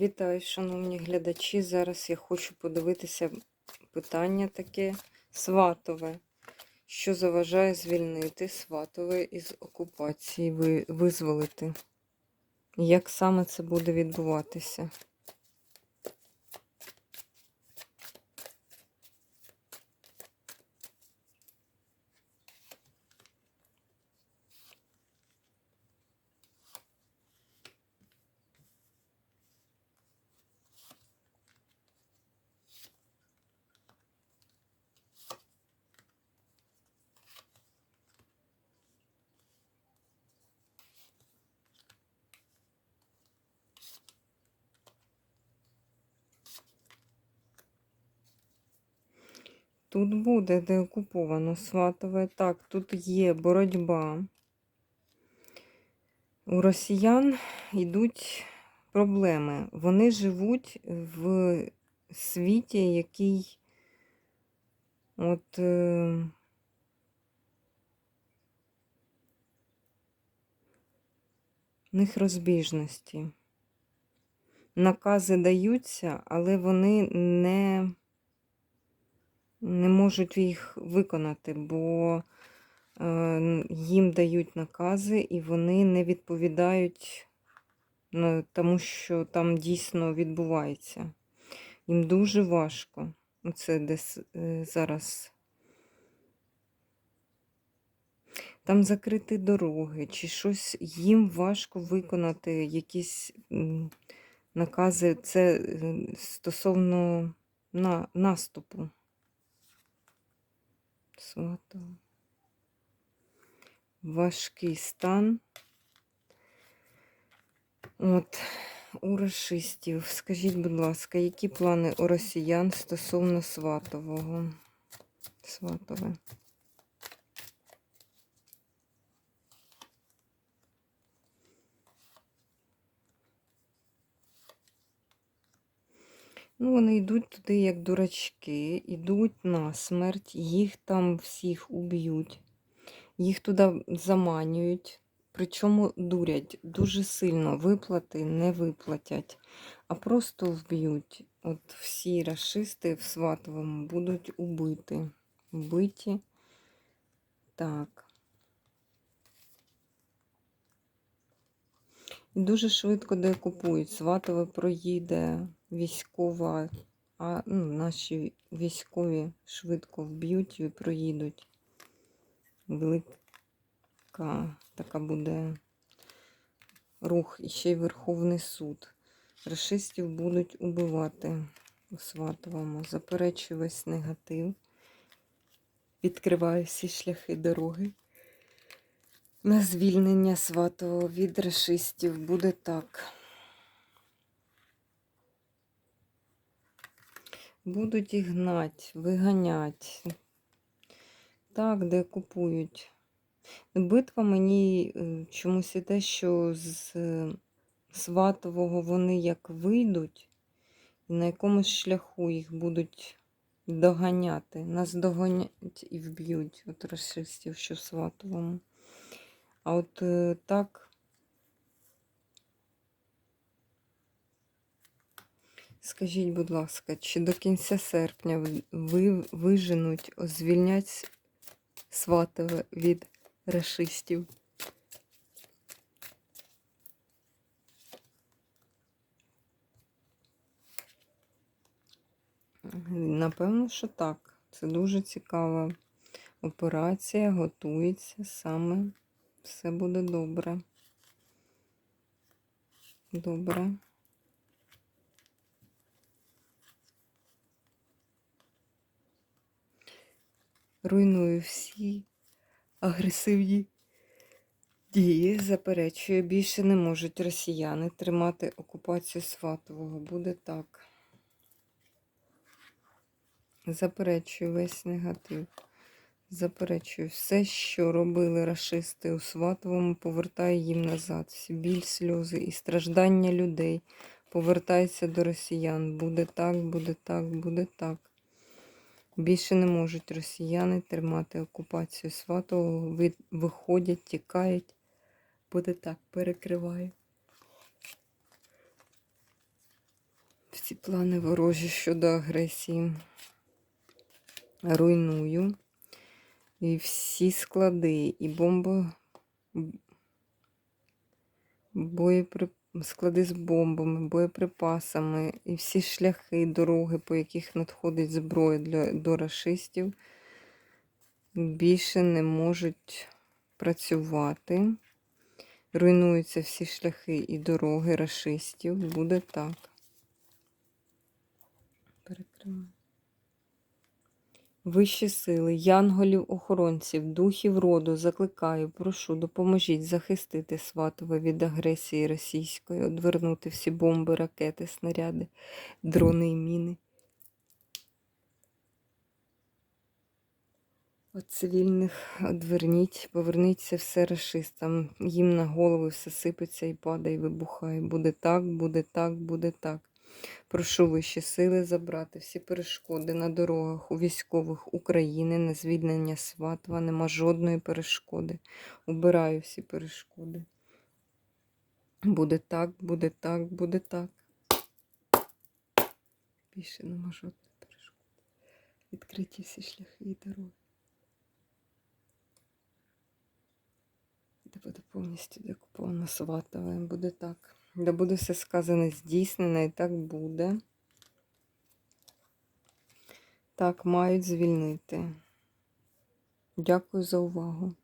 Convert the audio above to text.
Вітаю, шановні глядачі. Зараз я хочу подивитися питання таке сватове. Що заважає звільнити сватове із окупації, визволити? Як саме це буде відбуватися? Тут буде деокуповано сватове. Так, тут є боротьба. У росіян йдуть проблеми. Вони живуть в світі, який от. Е, в них розбіжності. Накази даються, але вони не, не можуть їх виконати, бо е, їм дають накази і вони не відповідають тому, що там дійсно відбувається. Їм дуже важко. Оце десь е, зараз. Там закриті дороги, чи щось їм важко виконати якісь накази. Це стосовно на, наступу. Свато. Важкий стан. От, у расистів. Скажіть, будь ласка, які плани у росіян стосовно сватового? Сватове. Ну, вони йдуть туди, як дурачки, йдуть на смерть, їх там всіх уб'ють, їх туди заманюють, причому дурять дуже сильно, виплати не виплатять, а просто вб'ють. От всі расисти в Сватовому будуть убиті. Вбиті. Так. І дуже швидко деокупують. Сватове проїде військова, а ну, наші військові швидко вб'ють і проїдуть. Велика така буде рух і ще й Верховний суд. Рашистів будуть убивати у Сватовому. Заперечую весь негатив. Відкриваю всі шляхи дороги. На звільнення сватого від рашистів буде так. Будуть їх гнать, виганять. Так, де купують. Битва мені е, чомусь іде, що з е, сватового вони як вийдуть, і на якомусь шляху їх будуть доганяти. Нас доганять і вб'ють от расистів, що в сватовому. А от е, так. Скажіть, будь ласка, чи до кінця серпня ви виженуть, звільнять Сватове від рашистів? Напевно, що так. Це дуже цікава операція, готується саме. Все буде добре. Добре. Руйную всі агресивні дії, заперечую. Більше не можуть росіяни тримати окупацію Сватового. Буде так. Заперечую весь негатив. Заперечую, все, що робили рашисти у Сватовому, повертає їм назад. Всі біль, сльози і страждання людей повертається до росіян. Буде так, буде так, буде так. Більше не можуть росіяни тримати окупацію Сватового, виходять, тікають. Буде так, перекриваю. Всі плани ворожі щодо агресії. Руйную. І всі склади, і бомбо. Боєпри... склади з бомбами, боєприпасами, і всі шляхи, дороги, по яких надходить зброя для, до рашистів, більше не можуть працювати. Руйнуються всі шляхи і дороги рашистів. Буде так. Перекриваю. Вищі сили, янголів, охоронців, духів роду закликаю, прошу, допоможіть захистити Сватове від агресії російської, одвернути всі бомби, ракети, снаряди, дрони і міни. От цивільних одверніть, поверніться все расистам. Їм на голови все сипеться і падає, і вибухає. Буде так, буде так, буде так. Прошу вищі сили забрати всі перешкоди на дорогах у військових України на звільнення Сватова. Нема жодної перешкоди. Убираю всі перешкоди. Буде так, буде так, буде так. Більше нема жодної перешкоди. Відкриті всі шляхи і дороги. Де буде повністю декуповано Сватове. Буде так. Де буде все сказане здійснено, і так буде. Так, мають звільнити. Дякую за увагу.